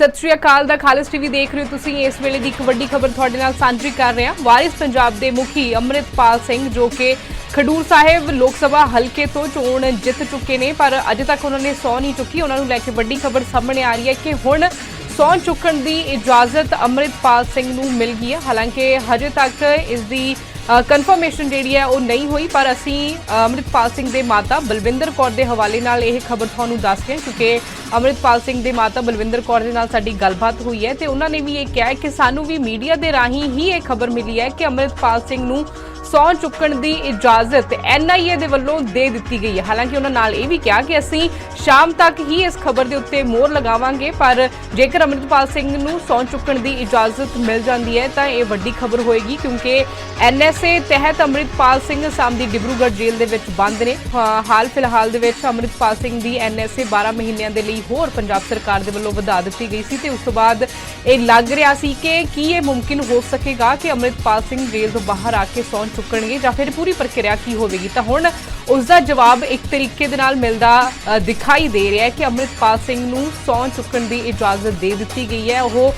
ਸਤਿ ਸ਼੍ਰੀ ਅਕਾਲ ਦਾ ਖਾਲਸ ਟੀਵੀ ਦੇਖ ਰਹੇ ਹੋ ਤੁਸੀਂ। ਇਸ ਵੇਲੇ ਦੀ ਇੱਕ ਵੱਡੀ ਖਬਰ ਤੁਹਾਡੇ ਨਾਲ ਸਾਂਝੀ ਕਰ ਰਹੇ ਹਾਂ। ਵਾਰਿਸ ਪੰਜਾਬ ਦੇ ਮੁਖੀ ਅੰਮ੍ਰਿਤਪਾਲ ਸਿੰਘ ਜੋ ਕਿ ਖਡੂਰ ਸਾਹਿਬ ਲੋਕ ਸਭਾ ਹਲਕੇ ਤੋਂ ਚੋਣ ਜਿੱਤ ਚੁੱਕੇ ਨੇ, ਪਰ ਅਜੇ ਤੱਕ ਉਹਨਾਂ ਨੇ ਸੌ ਨਹੀਂ ਚੁੱਕੀ। ਉਹਨਾਂ ਨੂੰ ਲੈ ਕੇ ਵੱਡੀ ਖਬਰ ਸਾਹਮਣੇ ਆ ਰਹੀ ਹੈ ਕਿ ਹੁਣ ਸੌ ਚੁੱਕਣ ਦੀ ਇਜਾਜ਼ਤ ਅੰਮ੍ਰਿਤਪਾਲ ਸਿੰਘ ਨੂੰ ਮਿਲ ਗਈ ਹੈ। ਹਾਲਾਂਕਿ ਹਜੇ ਤੱਕ ਇਸ ਦੀ ਕਨਫਰਮੇਸ਼ਨ ਜਿਹੜੀ ਹੈ ਉਹ ਨਹੀਂ ਹੋਈ ਪਰ ਅਸੀਂ ਅ, ਅੰਮ੍ਰਿਤਪਾਲ ਸਿੰਘ ਦੇ ਮਾਤਾ ਬਲਵਿੰਦਰ ਕੌਰ ਦੇ ਹਵਾਲੇ ਨਾਲ ਇਹ ਖਬਰ ਤੁਹਾਨੂੰ ਦੱਸ ਰਹੇ ਹਾਂ ਕਿਉਂਕਿ ਅੰਮ੍ਰਿਤਪਾਲ ਸਿੰਘ ਦੇ ਮਾਤਾ ਬਲਵਿੰਦਰ ਕੌਰ ਦੇ ਨਾਲ ਸਾਡੀ ਗੱਲਬਾਤ ਹੋਈ ਹੈ ਤੇ ਉਹਨਾਂ ਨੇ ਵੀ ਇਹ ਕਿਹਾ ਕਿ ਸਾਨੂੰ ਵੀ ਮੀਡੀਆ ਦੇ ਰਾਹੀਂ ਹੀ ਇਹ ਖਬਰ ਮਿਲੀ ਹੈ ਕਿ ਅੰਮ੍ਰਿਤਪਾਲ ਸਿੰਘ ਨੂੰ ਸੌ ਚੁੱਕਣ ਦੀ ਇਜਾਜ਼ਤ ਐਨਆਈਏ ਦੇ ਵੱਲੋਂ ਦੇ ਦਿੱਤੀ ਗਈ ਹੈ। ਹਾਲਾਂਕਿ ਉਹਨਾਂ ਨਾਲ ਇਹ ਵੀ ਕਿਹਾ ਕਿ ਅਸੀਂ ਸ਼ਾਮ ਤੱਕ ਹੀ ਇਸ ਖਬਰ ਦੇ ਉੱਤੇ ਮੋਹਰ ਲਗਾਵਾਂਗੇ, ਪਰ ਜੇਕਰ ਅੰਮ੍ਰਿਤਪਾਲ ਸਿੰਘ ਨੂੰ ਸੌ ਚੁੱਕਣ ਦੀ ਇਜਾਜ਼ਤ ਮਿਲ ਜਾਂਦੀ ਹੈ, ਤਾਂ ਇਹ ਵੱਡੀ ਖਬਰ ਹੋਏਗੀ ਕਿਉਂਕਿ ਐਨਐਸਏ ਤਹਿਤ ਅੰਮ੍ਰਿਤਪਾਲ ਸਿੰਘ ਅਸਾਮ ਦੀ ਡਿਬਰੂਗੜ੍ਹ ਜੇਲ੍ਹ ਦੇ ਵਿੱਚ ਬੰਦ ਨੇ। ਹਾਲ ਫਿਲਹਾਲ ਦੇ ਵਿੱਚ ਅੰਮ੍ਰਿਤਪਾਲ ਸਿੰਘ ਦੀ ਐਨਐਸਏ 12 ਮਹੀਨਿਆਂ ਦੇ ਲਈ ਹੋਰ ਪੰਜਾਬ ਸਰਕਾਰ ਦੇ ਵੱਲੋਂ ਵਧਾ ਦਿੱਤੀ ਗਈ ਸੀ ਤੇ ਉਸ ਤੋਂ ਬਾਅਦ ਇਹ ਲੱਗ ਰਿਹਾ ਸੀ ਕਿ ਕੀ ਇਹ ਮੁਮਕਿਨ ਹੋ ਸਕੇਗਾ ਕਿ ਅੰਮ੍ਰਿਤਪਾਲ ਸਿੰਘ ਜੇਲ੍ਹ ਤੋਂ ਬਾਹਰ ਆ ਕੇ ਸੌਂ ਚੁੱਕਣਗੇ ਜਾਂ ਫਿਰ ਪੂਰੀ ਪ੍ਰਕਿਰਿਆ ਕੀ ਹੋਵੇਗੀ? ਤਾਂ ਹੁਣ ਉਸ ਦਾ ਜਵਾਬ ਇੱਕ ਤਰੀਕੇ ਦੇ ਨਾਲ ਮਿਲਦਾ ਅ, ਦਿਖਾਈ ਦੇ ਰਿਹਾ ਹੈ ਕਿ ਅੰਮ੍ਰਿਤਪਾਲ ਸਿੰਘ ਨੂੰ ਸੌਂ ਚੁੱਕਣ ਦੀ ਇਜਾਜ਼ਤ ਦੇ ਦਿੱਤੀ ਗਈ ਹੈ। ਉਹ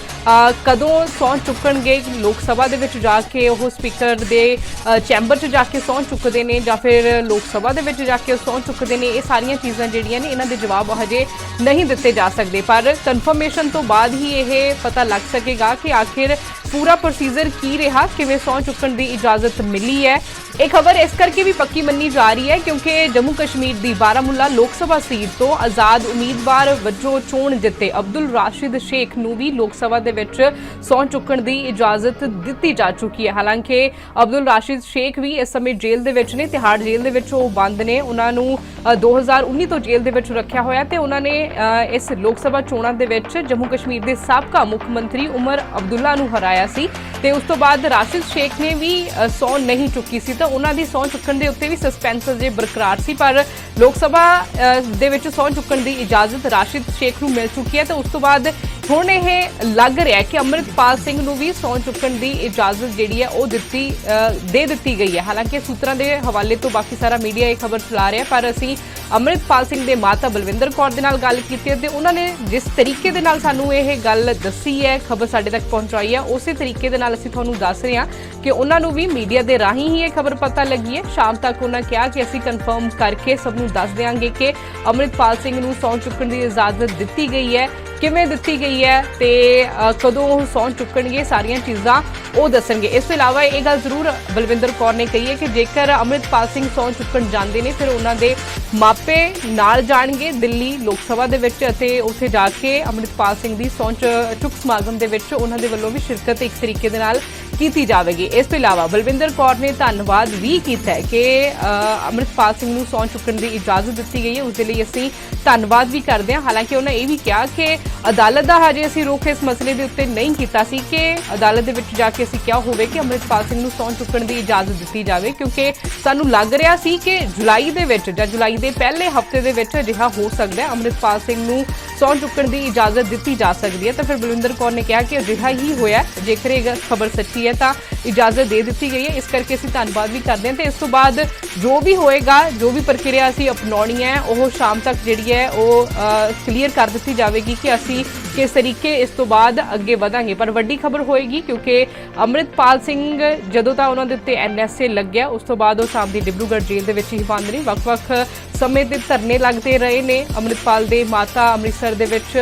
ਕਦੋਂ ਸੌਂ ਚੁੱਕਣਗੇ? ਲੋਕ ਸਭਾ ਦੇ ਵਿੱਚ ਜਾ ਕੇ ਉਹ ਸਪੀਕਰ ਦੇ ਚੈਂਬਰ 'ਚ ਜਾ ਕੇ ਸੌਂ ਚੁੱਕਦੇ ਨੇ ਜਾਂ ਫਿਰ ਲੋਕ ਸਭਾ ਦੇ ਵਿੱਚ ਜਾ ਕੇ ਉਹ ਸੌਂ ਚੁੱਕਦੇ ਨੇ? ਇਹ ਸਾਰੀਆਂ ਚੀਜ਼ਾਂ ਜਿਹੜੀਆਂ ਨੇ, ਇਹਨਾਂ ਦੇ ਜਵਾਬ ਹਜੇ ਨਹੀਂ ਦਿੱਤੇ ਜਾ ਸਕਦੇ। ਪਰ ਕਨਫਰਮੇਸ਼ਨ ਤੋਂ ਬਾਅਦ ਹੀ ਇਹ ਪਤਾ ਲੱਗ ਸਕੇਗਾ ਕਿ ਆਖਿਰ ਪੂਰਾ ਪ੍ਰੋਸੀਜਰ ਕੀ ਰਿਹਾ, ਕਿਵੇਂ ਸੌਂ ਚੁੱਕਣ ਦੀ ਇਜਾਜ਼ਤ ਮਿਲੀ ਹੈ। ਇਹ ਖਬਰ ਇਸ ਕਰਕੇ ਵੀ ਪੱਕੀ ਮੰਨੀ ਜਾ ਰਹੀ ਹੈ ਕਿਉਂਕਿ ਜੰਮੂ ਕਸ਼ਮੀਰ ਦੀ ਬਾਰਾਮੁੱਲਾ ਲੋਕ ਸਭਾ ਸੀਟ ਤੋਂ ਆਜ਼ਾਦ ਉਮੀਦਵਾਰ ਵਜੋਂ ਚੋਣ ਜਿੱਤੇ ਅਬਦੁਲ ਰਾਸ਼ਿਦ ਸ਼ੇਖ ਨੂੰ ਵੀ ਲੋਕ ਸਭਾ ਦੇ ਵਿੱਚ ਸੌਂ ਚੁੱਕਣ ਦੀ ਇਜਾਜ਼ਤ ਦਿੱਤੀ ਜਾ ਚੁੱਕੀ ਹੈ। ਹਾਲਾਂਕਿ ਅਬਦੁਲ ਰਾਸ਼ਿਦ ਸ਼ੇਖ ਵੀ ਇਸ ਸਮੇਂ ਜੇਲ੍ਹ ਦੇ ਵਿੱਚ ਨੇ ਤਿਹਾੜ ਜੇਲ੍ਹ ਦੇ ਵਿੱਚ ਉਹ ਬੰਦ ਨੇ। ਉਹਨਾਂ ਨੂੰ ਅ, 2019 ਤੋਂ ਜੇਲ੍ਹ ਦੇ ਵਿੱਚ ਰੱਖਿਆ ਹੋਇਆ ਤੇ ਉਹਨਾਂ ਨੇ ਇਸ ਲੋਕ ਸਭਾ ਚੋਣਾਂ ਦੇ ਵਿੱਚ ਜੰਮੂ ਕਸ਼ਮੀਰ ਦੇ ਸਾਬਕਾ ਮੁੱਖ ਮੰਤਰੀ ਉਮਰ ਅਬਦੁੱਲਾ ਨੂੰ ਹਰਾਇਆ ਸੀ ਤੇ ਉਸ ਤੋਂ ਬਾਅਦ ਰਾਸ਼ਿਦ ਸ਼ੇਖ ਨੇ ਵੀ ਅ, ਸਹੁੰ ਨਹੀਂ ਚੁੱਕੀ ਸੀ ਤਾਂ ਉਹਨਾਂ ਦੀ ਸਹੁੰ ਚੁੱਕਣ ਦੇ ਉੱਤੇ ਵੀ ਸਸਪੈਂਸ ਜੇ ਬਰਕਰਾਰ ਸੀ। ਪਰ ਲੋਕ ਸਭਾ ਦੇ ਵਿੱਚ ਸਹੁੰ ਚੁੱਕਣ ਦੀ ਇਜਾਜ਼ਤ ਰਾਸ਼ਿਦ ਸ਼ੇਖ ਨੂੰ ਮਿਲ ਚੁੱਕੀ ਹੈ ਤੇ ਉਸ ਤੋਂ ਬਾਅਦ ਹੁਣ ਇਹ ਲੱਗ ਰਿਹਾ ਕਿ ਅੰਮ੍ਰਿਤਪਾਲ ਸਿੰਘ ਨੂੰ ਵੀ ਸਹੁੰ ਚੁੱਕਣ ਦੀ ਇਜਾਜ਼ਤ ਜਿਹੜੀ ਹੈ ਉਹ ਦਿੱਤੀ ਦੇ ਦਿੱਤੀ ਗਈ ਹੈ। ਹਾਲਾਂਕਿ ਸੂਤਰਾਂ ਦੇ ਹਵਾਲੇ ਤੋਂ ਬਾਕੀ ਸਾਰਾ ਮੀਡੀਆ ਇਹ ਖਬਰ ਚਲਾ ਰਿਹਾ ਪਰ ਅਸੀਂ ਅੰਮ੍ਰਿਤਪਾਲ ਸਿੰਘ ਦੇ ਮਾਤਾ ਬਲਵਿੰਦਰ ਕੌਰ ਦੇ ਨਾਲ ਗੱਲ ਕੀਤੀ ਹੈ ਤੇ ਉਹਨਾਂ ਨੇ ਜਿਸ ਤਰੀਕੇ ਦੇ ਨਾਲ ਸਾਨੂੰ ਇਹ ਗੱਲ ਦੱਸੀ ਹੈ, ਖਬਰ ਸਾਡੇ ਤੱਕ ਪਹੁੰਚਾਈ ਹੈ, ਉਸੇ ਤਰੀਕੇ ਦੇ ਨਾਲ ਅਸੀਂ ਤੁਹਾਨੂੰ ਦੱਸ ਰਹੇ ਹਾਂ ਕਿ ਉਹਨਾਂ ਨੂੰ ਵੀ ਮੀਡੀਆ ਦੇ ਰਾਹੀਂ ਹੀ ਇਹ ਖਬਰ ਪਤਾ ਲੱਗੀ ਹੈ। ਸ਼ਾਮ ਤੱਕ ਉਹਨਾਂ ਕਿਹਾ ਕਿ ਅਸੀਂ ਕਨਫਰਮ ਕਰਕੇ ਸਭ ਨੂੰ ਦੱਸ ਦੇਵਾਂਗੇ ਕਿ ਅੰਮ੍ਰਿਤਪਾਲ ਸਿੰਘ ਨੂੰ ਸੌਂ ਚੁੱਕਣ ਦੀ ਇਜਾਜ਼ਤ ਦਿੱਤੀ ਗਈ ਹੈ। ਕਿਵੇਂ ਦਿੱਤੀ ਗਈ ਹੈ ਤੇ ਕਦੋਂ ਉਹ ਸੌਂ ਚੁੱਕਣਗੇ, ਸਾਰੀਆਂ ਚੀਜ਼ਾਂ ਉਹ ਦੱਸਣਗੇ। ਇਸ ਤੋਂ ਇਲਾਵਾ ਇਹ ਗੱਲ ਜ਼ਰੂਰ ਬਲਵਿੰਦਰ ਕੌਰ ਨੇ ਕਹੀ ਹੈ ਕਿ ਜੇਕਰ ਅੰਮ੍ਰਿਤਪਾਲ ਸਿੰਘ ਸੌਂ ਚੁੱਕਣ ਜਾਂਦੇ ਨੇ, ਫਿਰ ਉਹਨਾਂ ਦੇ ਮਾਪੇ ਨਾਲ ਜਾਣਗੇ ਦਿੱਲੀ ਲੋਕ ਸਭਾ ਦੇ ਵਿੱਚ ਅਤੇ ਉੱਥੇ ਜਾ ਕੇ ਅੰਮ੍ਰਿਤਪਾਲ ਸਿੰਘ ਦੀ ਸਹੁੰ ਚੁੱਕ ਸਮਾਗਮ ਦੇ ਵਿੱਚ ਉਹਨਾਂ ਦੇ ਵੱਲੋਂ ਵੀ ਸ਼ਿਰਕਤ ਇੱਕ ਤਰੀਕੇ ਦੇ ਨਾਲ ਕੀਤੀ ਜਾਵੇਗੀ। ਇਸ ਤੋਂ ਇਲਾਵਾ ਬਲਵਿੰਦਰ ਕੌਰ ਨੇ ਧੰਨਵਾਦ ਵੀ ਕੀਤਾ ਕਿ ਅ, ਅੰਮ੍ਰਿਤਪਾਲ ਸਿੰਘ ਨੂੰ ਸਹੁੰ ਚੁੱਕਣ ਦੀ ਇਜਾਜ਼ਤ ਦਿੱਤੀ ਗਈ ਹੈ। ਉਸ ਦੇ ਲਈ ਅਸੀਂ ਧੰਨਵਾਦ ਵੀ ਕਰਦੇ ਹਾਂ। ਹਾਲਾਂਕਿ ਉਹਨਾਂ ਇਹ ਵੀ ਕਿਹਾ ਕਿ ਅਦਾਲਤ ਦਾ ਹਜੇ ਅਸੀਂ ਰੁਖ ਇਸ ਮਸਲੇ ਦੇ ਉੱਤੇ ਨਹੀਂ ਕੀਤਾ ਸੀ ਕਿ ਅਦਾਲਤ ਦੇ ਵਿੱਚ ਜਾ ਕੇ ਅਸੀਂ ਕਿਹਾ ਹੋਵੇ ਕਿ ਅੰਮ੍ਰਿਤਪਾਲ ਸਿੰਘ ਨੂੰ ਸਹੁੰ ਚੁੱਕਣ ਦੀ ਇਜਾਜ਼ਤ ਦਿੱਤੀ ਜਾਵੇ ਕਿਉਂਕਿ ਸਾਨੂੰ ਲੱਗ ਰਿਹਾ ਸੀ ਕਿ ਜੁਲਾਈ ਦੇ ਵਿੱਚ ਜਾਂ ਜੁਲਾਈ ਦੇ ਪਹਿਲੇ ਹਫ਼ਤੇ ਦੇ ਵਿੱਚ ਅਜਿਹਾ ਹੋ ਸਕਦਾ ਹੈ। ਅੰਮ੍ਰਿਤਪਾਲ ਸਿੰਘ ਨੂੰ ਸਹੁੰ ਚੁੱਕਣ ਦੀ ਇਜਾਜ਼ਤ ਦਿੱਤੀ ਜਾ ਸਕਦੀ ਹੈ। ਤਾਂ ਫਿਰ ਬਲਵਿੰਦਰ ਕੌਰ ਨੇ ਕਿਹਾ ਕਿ ਅਜਿਹਾ ਹੀ ਹੋਇਆ ਜੇਕਰ ਇਹ ਖਬਰ ਸੱਚੀ ਹੈ ਤਾਂ ਇਜਾਜ਼ਤ ਦੇ ਦਿੱਤੀ ਗਈ ਹੈ। ਇਸ ਕਰਕੇ ਅਸੀਂ ਧੰਨਵਾਦ ਵੀ ਕਰਦੇ ਹਾਂ ਤੇ ਇਸ ਤੋਂ ਬਾਅਦ ਜੋ ਵੀ ਹੋਏਗਾ, ਜੋ ਵੀ ਪ੍ਰਕਿਰਿਆ ਅਸੀਂ ਅਪਣਾਉਣੀ ਹੈ, ਉਹ ਸ਼ਾਮ ਤੱਕ ਜਿਹੜੀ ਹੈ ਉਹ ਕਲੀਅਰ ਕਰ ਦਿੱਤੀ ਜਾਵੇਗੀ ਕਿ ਅਸੀਂ ਕਿਸ ਤਰੀਕੇ ਇਸ ਤੋਂ ਬਾਅਦ ਅੱਗੇ ਵਧਾਂਗੇ। ਪਰ ਵੱਡੀ ਖਬਰ ਹੋਏਗੀ ਕਿਉਂਕਿ ਅੰਮ੍ਰਿਤਪਾਲ ਸਿੰਘ ਜਦੋਂ ਤਾਂ ਉਹਨਾਂ ਦੇ ਉੱਤੇ ਐਨਐਸਏ ਲੱਗਿਆ, ਉਸ ਤੋਂ ਬਾਅਦ ਉਹ ਸ਼ਾਮ ਦੀ ਡਿਬਰੂਗੜ੍ਹ ਜੇਲ੍ਹ ਦੇ ਵਿੱਚ ਹੀ ਬੰਦ ਨੇ। ਵੱਖ-ਵੱਖ ਸਮੇਂ ਦੇ ਧਰਨੇ ਲੱਗਦੇ ਰਹੇ ਨੇ। ਅੰਮ੍ਰਿਤਪਾਲ ਦੇ ਮਾਤਾ ਅੰਮ੍ਰਿਤਸਰ ਦੇ ਵਿੱਚ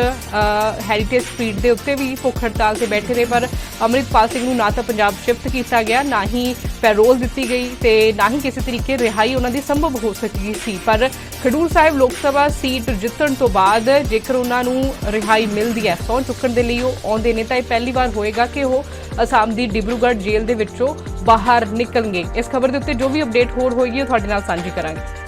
ਹੈਰੀਟੇਜ ਸਟਰੀਟ ਦੇ ਉੱਤੇ ਵੀ ਭੁੱਖ ਹੜਤਾਲ ਤੇ ਬੈਠੇ ਨੇ, ਪਰ ਅੰਮ੍ਰਿਤਪਾਲ ਸਿੰਘ ਨੂੰ ਨਾ ਤਾਂ ਪੰਜਾਬ ਸ਼ਿਫਟ ਕੀਤਾ ਗਿਆ, ਨਾ ਹੀ ਪੈਰੋਲ ਦਿੱਤੀ ਗਈ ਤੇ ਨਾ ਹੀ ਕਿਸੇ ਤਰੀਕੇ ਰਿਹਾਈ ਉਹਨਾਂ ਦੀ ਸੰਭਵ ਹੋ ਸਕੀ ਸੀ। ਪਰ ਖਡੂਰ ਸਾਹਿਬ ਲੋਕ ਸਭਾ ਸੀਟ ਜਿੱਤਣ ਤੋਂ ਬਾਅਦ ਜੇਕਰ ਉਹਨਾਂ ਨੂੰ ਰਿਹਾਈ ਮਿਲਦੀ ਹੈ ਸਹੁੰ ਚੁੱਕਣ ਦੇ ਲਈ ਉਹ ਆਉਂਦੇ ਨੇ ਤਾਂ ਇਹ ਪਹਿਲੀ ਵਾਰ ਹੋਏਗਾ ਕਿ ਉਹ ਅਸਾਮ ਦੀ ਡਿਬਰੂਗੜ੍ਹ ਜੇਲ੍ਹ ਦੇ ਵਿੱਚੋਂ ਬਾਹਰ ਨਿਕਲਣਗੇ। ਇਸ ਖਬਰ ਦੇ ਉੱਤੇ ਜੋ ਵੀ ਅਪਡੇਟ ਹੋਰ ਹੋਏਗੀ, ਉਹ ਤੁਹਾਡੇ ਨਾਲ ਸਾਂਝੀ ਕਰਾਂਗੇ।